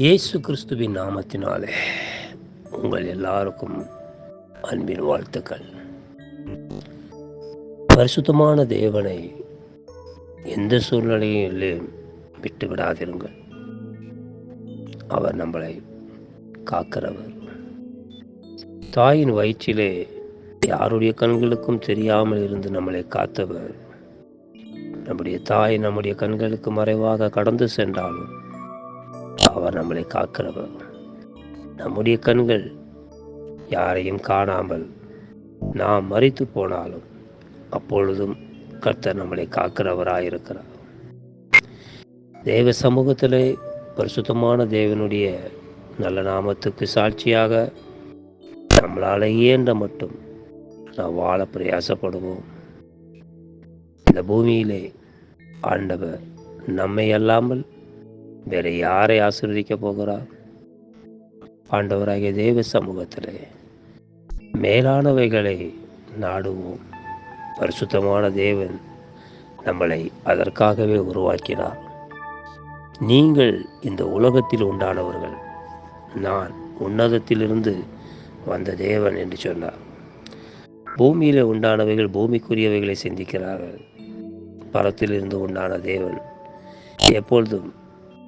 இயேசு கிறிஸ்துவின் நாமத்தினாலே உங்கள் எல்லாருக்கும் அன்பின் வாழ்த்துக்கள். பரிசுத்தமான தேவனை எந்த சூழ்நிலையிலும் விட்டு விடாதிருங்கள். அவர் நம்மளை காக்கிறவர். தாயின் வயிற்றிலே யாருடைய கண்களுக்கும் தெரியாமல் இருந்து நம்மளை காத்தவர். நம்முடைய தாய் நம்முடைய கண்களுக்கு மறைவாக கடந்து சென்றாலும் அவர் நம்மளை காக்கிறவர். நம்முடைய கண்கள் யாரையும் காணாமல் நாம் மறித்து போனாலும் அப்பொழுதும் கர்த்தர் நம்மளை காக்கிறவராயிருக்கிறார். தேவ சமூகத்திலே பரிசுத்தமான தேவனுடைய நல்ல நாமத்துக்கு சாட்சியாக நம்மளால் இயன்ற மட்டும் நாம் வாழ பிரயாசப்படுவோம். இந்த பூமியிலே ஆண்டவர் நம்மை அல்லாமல் வேற யாரை ஆசீர்வதிக்க போகிறார் ஆண்டவராகிய தேவ சமூகத்திலே மேலானவைகளை நாடுவோம். பரிசுத்தமான தேவன் நம்மளை அதற்காகவே உருவாக்கினார். நீங்கள் இந்த உலகத்தில் உண்டானவர்கள். நான் உன்னதத்திலிருந்து வந்த தேவன் என்று சொன்னார். பூமியில் உண்டானவைகள் பூமிக்குரியவைகளை சிந்திக்கிறார்கள். பரத்திலிருந்து உண்டான தேவன் எப்பொழுதும்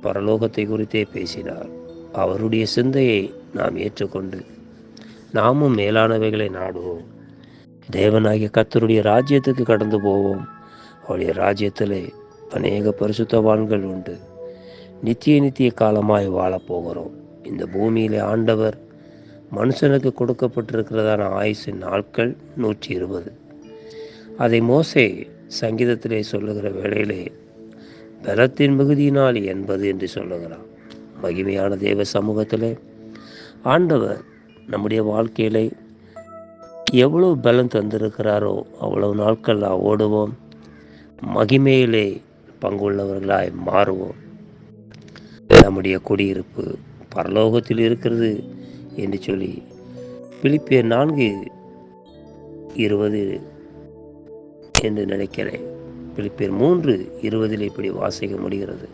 பரலோகத்தை குறித்தே பேசினார். அவருடைய சிந்தையை நாம் ஏற்றுக்கொண்டு நாமும் மேலானவைகளை நாடுவோம். தேவனாகிய கத்தருடைய ராஜ்யத்துக்கு கடந்து போவோம். அவருடைய ராஜ்யத்திலே அநேக பரிசுத்தவான்கள் உண்டு. நித்திய நித்திய காலமாய் வாழப்போகிறோம் இந்த பூமியிலே ஆண்டவர் மனுஷனுக்கு கொடுக்கப்பட்டிருக்கிறதான ஆயுசின் நாட்கள் நூற்றி இருபது. அதை மோசே சங்கீதத்திலே சொல்லுகிற வேளையிலே பலத்தின் மிகுதியினால் என்பது என்று சொல்லுகிறான் மகிமையான தேவ சமூகத்தில் ஆண்டவர் நம்முடைய வாழ்க்கையில எவ்வளவு பலம் தந்திருக்கிறாரோ அவ்வளவு நாட்கள் நாம் ஓடுவோம். மகிமையிலே பங்குள்ளவர்களாய் மாறுவோம். நம்முடைய குடியிருப்பு பரலோகத்தில் இருக்கிறது என்று சொல்லி பிலிப்பிய நான்கு இருபது என்று நினைக்கிறேன். பிலிப்பியர் மூன்று இருபதில் இப்படி வாசிக்க முடிகிறது.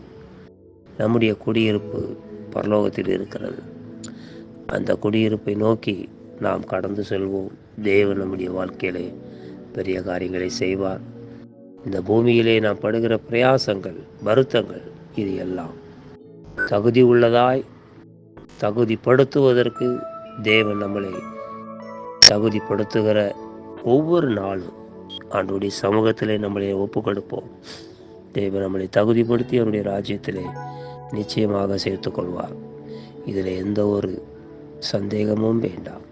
நம்முடைய குடியிருப்பு பரலோகத்தில் இருக்கிறது. அந்த குடியிருப்பை நோக்கி நாம் கடந்து செல்வோம். தேவன் நம்முடைய வாழ்க்கையிலே பெரிய காரியங்களை செய்வார். இந்த பூமியிலே நாம் படுகிற பிரயாசங்கள் வருத்தங்கள் இது எல்லாம் தகுதி உள்ளதாய் தகுதிப்படுத்துவதற்கு தேவன் நம்மளை தகுதிப்படுத்துகிற ஒவ்வொரு நாளும் ஆண்டுடைய சமூகத்திலே நம்மளை ஒப்பு கொடுப்போம் தேவன் நம்மளை தகுதிப்படுத்தி அவருடைய ராஜ்யத்திலே நிச்சயமாக சேர்த்து கொள்வார் இதில் எந்த ஒரு சந்தேகமும் வேண்டாம்.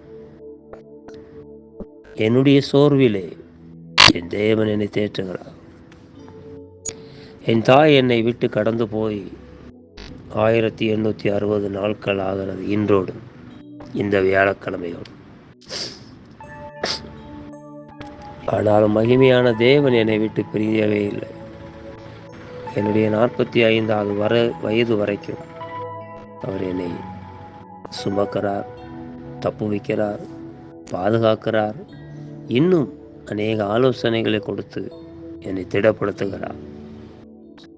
என்னுடைய சோர்விலே என் தேவன் என்னை தேற்றுகிறார். என் தாய் என்னை விட்டு கடந்து போய் ஆயிரத்தி எண்ணூற்றி அறுபது நாட்கள் ஆகிறது இன்றோடு இந்த வியாழக்கிழமையோடு ஆனாலும் மகிமையான தேவன் என்னை விட்டு பிரியவே இல்லை. என்னுடைய நாற்பத்தி ஐந்தாவது வர வயது வரைக்கும் அவர் என்னை சுமக்கிறார் தப்பு வைக்கிறார் பாதுகாக்கிறார் இன்னும் அநேக ஆலோசனைகளை கொடுத்து என்னை திடப்படுத்துகிறார்.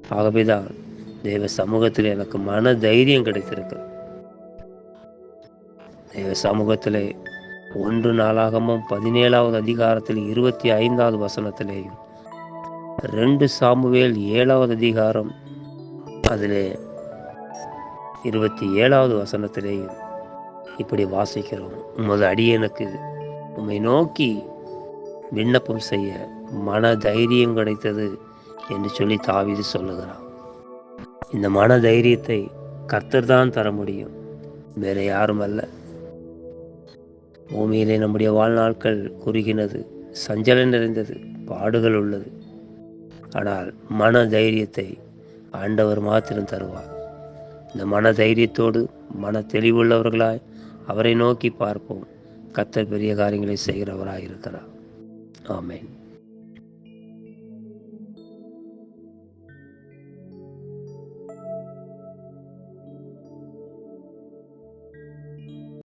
ஆகவேதான் தேவ சமூகத்தில் எனக்கு மன தைரியம் கிடைத்திருக்கு தேவ சமூகத்திலே ஒன்று நாளாகமும் பதினேழாவது அதிகாரத்தில் இருபத்தி ஐந்தாவது வசனத்திலேயும் ரெண்டு சாமுவேல் ஏழாவது அதிகாரம் அதிலே இருபத்தி ஏழாவது வசனத்திலேயும் இப்படி வாசிக்கிறோம். உமது அடியனுக்கு உம்மை நோக்கி விண்ணப்பம் செய்ய மன தைரியம் கிடைத்தது என்று சொல்லி தாவிது சொல்லுகிறான். இந்த மன தைரியத்தை கர்த்தர் தான் தர முடியும். வேற யாரும் அல்ல. பூமியிலே நம்முடைய வாழ்நாட்கள் குறுகினது சஞ்சலம் நிறைந்தது பாடுகள் உள்ளது. ஆனால் மன தைரியத்தை ஆண்டவர் மாத்திரம் தருவார். இந்த மன தைரியத்தோடு மன தெளிவுள்ளவர்களாய் அவரை நோக்கி பார்ப்போம். கத்தர் பெரிய காரியங்களை செய்கிறவராக இருக்கிறார் ஆமேன்.